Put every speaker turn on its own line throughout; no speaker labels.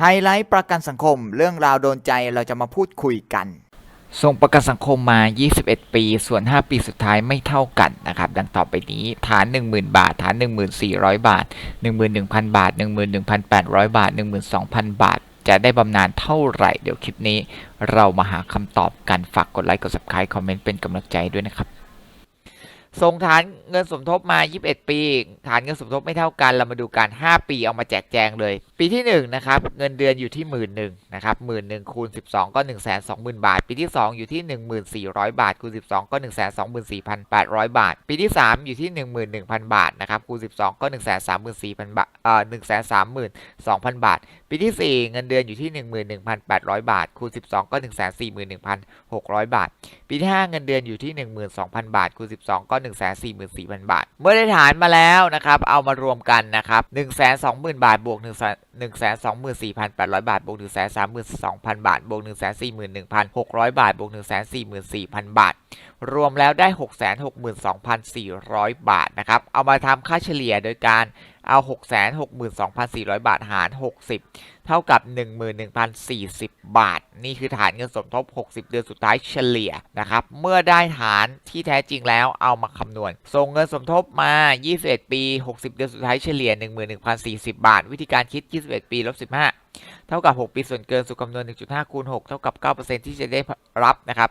ไฮไลท์ประกันสังคม เรื่องราวโดนใจเราจะมาพูดคุยกัน ส่งประกันสังคมมา 21 ปี ส่วน 5 ปีสุดท้ายไม่เท่ากันนะครับ ดังต่อไปนี้ ฐาน 10,000 บาท ฐาน 1400 บาท 11,000 บาท 11,800 บาท 12,000 บาท จะได้บำนาญเท่าไหร่ เดี๋ยวคลิปนี้เรามาหาคำตอบกัน ฝากกดไลค์ กด subscribe คอมเมนต์เป็นกำลังใจด้วยนะครับส่งฐาน เงินสมทบมา 21 ปี ฐานเงินสมทบไม่เท่ากัน เรามาดูการ5ปีเอามาแจกแจงเลย ปีที่1นะครับเงินเดือนอยู่ที่1 1 0 0 0นะครับหมื่นหนึ่งคูณ 12 ก็1 2 0 0 0 0 บาท ปีที่ 2 อยู่ที่ 1400 บาท คูณ 12 ก็ 1 2 4 8 0 0 บาท ปีที่ 3 อยู่ที่ 11,000 บาทนะครับคูณ 12 ก็ 1 3 4 0 0 0 บาทเอ่อ1 3 2 0 0 0 บาท ปีที่ 4 เงินเดือนอยู่ที่ 11,800 บาท คูณ 12 ก็ 1 4 1 6 0 0 บาท ปีที่ 5 เงินเดือนอยู่ที่ 12,000 บาท คูณ 12 ก็ 1 4 4 0 0 4,000 บาท เมื่อได้ฐานมาแล้วนะครับเอามารวมกันนะครับ120,000 บาทบวก1 124,800 บาทบวก132,000 บาทบวก141,600 บาทบวก144,000 บาท รวมแล้วได้ 662,400 บาทนะครับเอามาทำค่าเฉลี่ยโดยการ เอา 662,400 บาทหาร 60 เท่ากับ 11,040 บาท นี่คือฐานเงินสมทบ 60 เดือนสุดท้ายเฉลี่ยนะครับ เมื่อได้ฐานที่แท้จริงแล้วเอามาคำนวณ ส่งเงินสมทบมา 21 ปี 60 เดือนสุดท้ายเฉลี่ย 11,040 บาท วิธีการคิด 21 ปีลบ15 เท่ากับ 6 ปีส่วนเกินสุคำนวณ 1.5 คูณ 6 เท่ากับ 9%ที่จะได้รับนะครับ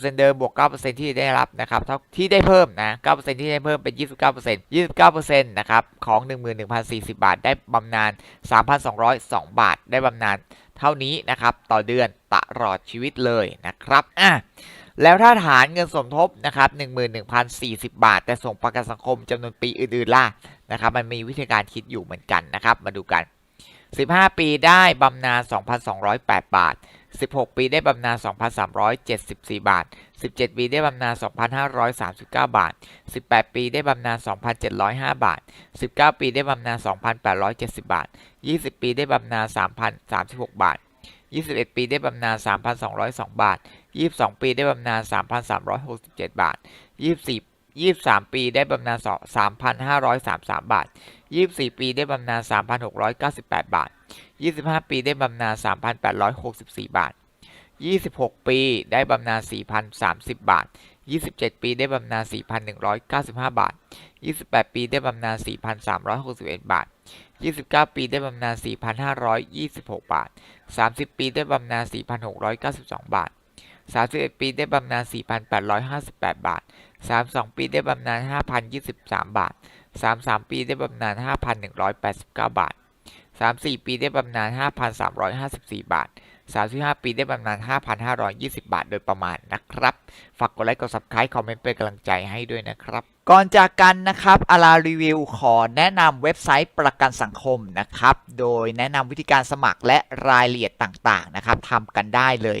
20%เดิมบวก 9%ที่ได้รับนะครับเท่าที่ได้เพิ่มนะ 9%ที่ได้เพิ่มเป็น 29% 29%นะครับของ 11,040 บาท ได้บำนาญ 3,202 บาท ได้บำนาญเท่านี้นะครับต่อเดือนตลอดชีวิตเลยนะครับอะแล้วถ้าฐานเงินสมทบนะครับ11,040 บาท แต่ส่งประกันสังคมจำนวนปีอื่นๆล่ะนะครับมันมีวิธีการคิดอยู่เหมือนกันนะครับ มาดูกัน 15 ปีได้บำนาญ2,208 บาท 16 ปีได้บำนาญ2,374 บาท 17 ปีได้บำนาญ2,539 บาท 18 ปีได้บำนาญ2,705 บาท 19 ปีได้บำนาญ2,870 บาท 20 ปีได้บำนาญ3,036 บาท 21 ปีได้บำนาญ3,202 บาท 22 ปีได้บำนาญ3,367 บาท 24 23 ปีได้บำนาญ3,533 บาท 24 ปีได้บำนาญ3,698 บาท 25 ปีได้บำนาญ3,864 บาท 26 ปีได้บำนาญ4,030 บาท 27 ปีได้บำนาญ4,195 บาท 28 ปีได้บำนาญ4,361 บาท 29 ปีได้บำนาญ4,526 บาท 30 ปีได้บำนาญ4,692 บาท 31 ปีได้บำนาญ4,858 บาท 32 ปีได้บำนาญ5,023 บาท 33 ปีได้บำนาญ5,189 บาท 34 ปีได้บำนาญ5,354 บาท 35 ปีได้บำนาญ5,520 บาท โดยประมาณนะครับ ฝากกดไลค์ กด subscribe คอมเมนต์เป็นกำลังใจให้ด้วยนะครับ ก่อนจากกันนะครับอารารีวิวขอแนะนำเว็บไซต์ประกันสังคมนะครับ โดยแนะนำวิธีการสมัครและรายละเอียดต่างๆนะครับทำกันได้เลย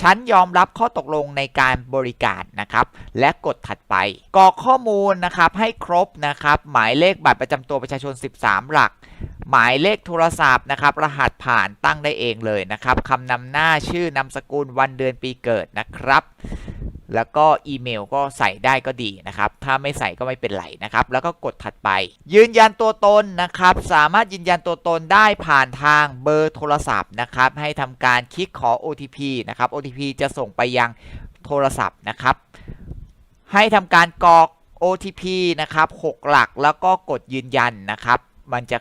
ฉันยอมรับข้อตกลงในการบริการนะครับ และกดถัดไปกรอกข้อมูลนะครับให้ครบนะครับ หมายเลขบัตรประจำตัวประชาชน 13 หลัก หมายเลขโทรศัพท์นะครับ รหัสผ่านตั้งได้เองเลยนะครับคำนำหน้าชื่อนามสกุลวันเดือนปีเกิดนะครับ แล้วก็อีเมลก็ใส่ได้ก็ดีนะครับ ถ้าไม่ใส่ก็ไม่เป็นไรนะครับ แล้วก็กดถัดไป ยืนยันตัวตนนะครับ สามารถยืนยันตัวตนได้ผ่านทางเบอร์โทรศัพท์นะครับ ให้ทำการคลิกขอ OTP นะครับ OTP จะส่งไปยังโทรศัพท์นะครับ ให้ทำการกรอก OTP นะครับ 6 หลักแล้วก็กดยืนยันนะครับ มันจะ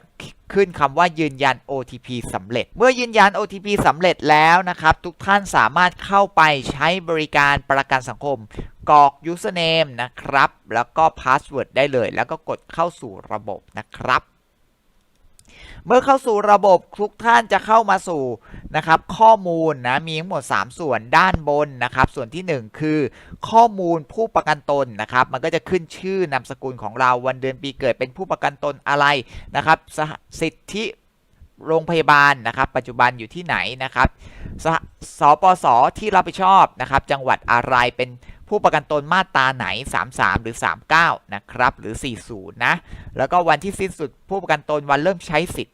ขึ้นคำว่ายืนยัน OTP สำเร็จ เมื่อยืนยัน OTP สำเร็จแล้วนะครับ ทุกท่านสามารถเข้าไปใช้บริการประกันสังคมกรอก username นะครับ แล้วก็ password ได้เลย แล้วก็กดเข้าสู่ระบบนะครับ เมื่อเข้าสู่ระบบทุกท่านจะเข้ามาสู่นะครับข้อมูลนะมีทั้งหมด 3 ส่วนด้านบนนะครับส่วนที่ 1 คือข้อมูลผู้ประกันตนนะครับมันก็จะขึ้นชื่อนามสกุลของเราวันเดือนปีเกิดเป็นผู้ประกันตนอะไรนะครับส,สิทธิโรงพยาบาลนะครับ ปัจจุบันอยู่ที่ไหนนะครับสสปสที่รับผิดชอบนะครับ จังหวัดอะไรเป็นผู้ประกันตนมาตราไหน 33 หรือ 39 นะครับ หรือ 40 นะ แล้วก็วันที่สิ้นสุดผู้ประกันตนวันเริ่มใช้สิทธิ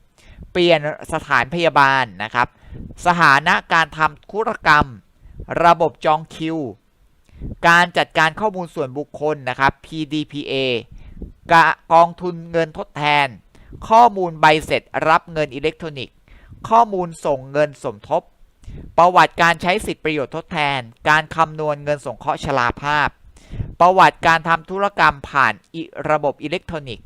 เปลี่ยนสถานพยาบาลนะครับ สถานะการทำธุรกรรม ระบบจองคิว การจัดการข้อมูลส่วนบุคคลนะครับ PDPA กกองทุนเงินทดแทน ข้อมูลใบเสร็จรับเงินอิเล็กทรอนิกส์ ข้อมูลส่งเงินสมทบ ประวัติการใช้สิทธิประโยชน์ทดแทน การคำนวณเงินสงเคราะห์ชราภาพ ประวัติการทำธุรกรรมผ่านระบบอิเล็กทรอนิกส์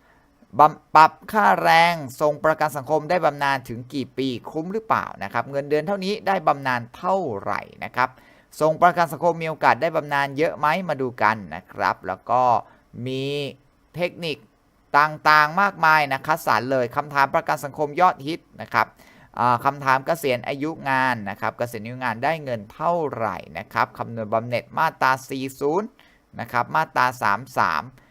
ปรับค่าแรงทรงประกันสังคมได้บำนาญถึงกี่ปีคุ้มหรือเปล่านะครับ เงินเดือนเท่านี้ได้บำนาญเท่าไหร่นะครับทรงประกันสังคมมีโอกาสได้บำนาญเยอะไหมมาดูกันนะครับ แล้วก็มีเทคนิคต่างๆมากมายนะคัดสรรเลยคำถามประกันสังคมยอดฮิตนะครับคำถามเกษียณอายุงานนะครับเกษียณอายุงานได้เงินเท่าไหร่นะครับคำนวณบำเหน็จมาตรา 40นะครับมาตรา 33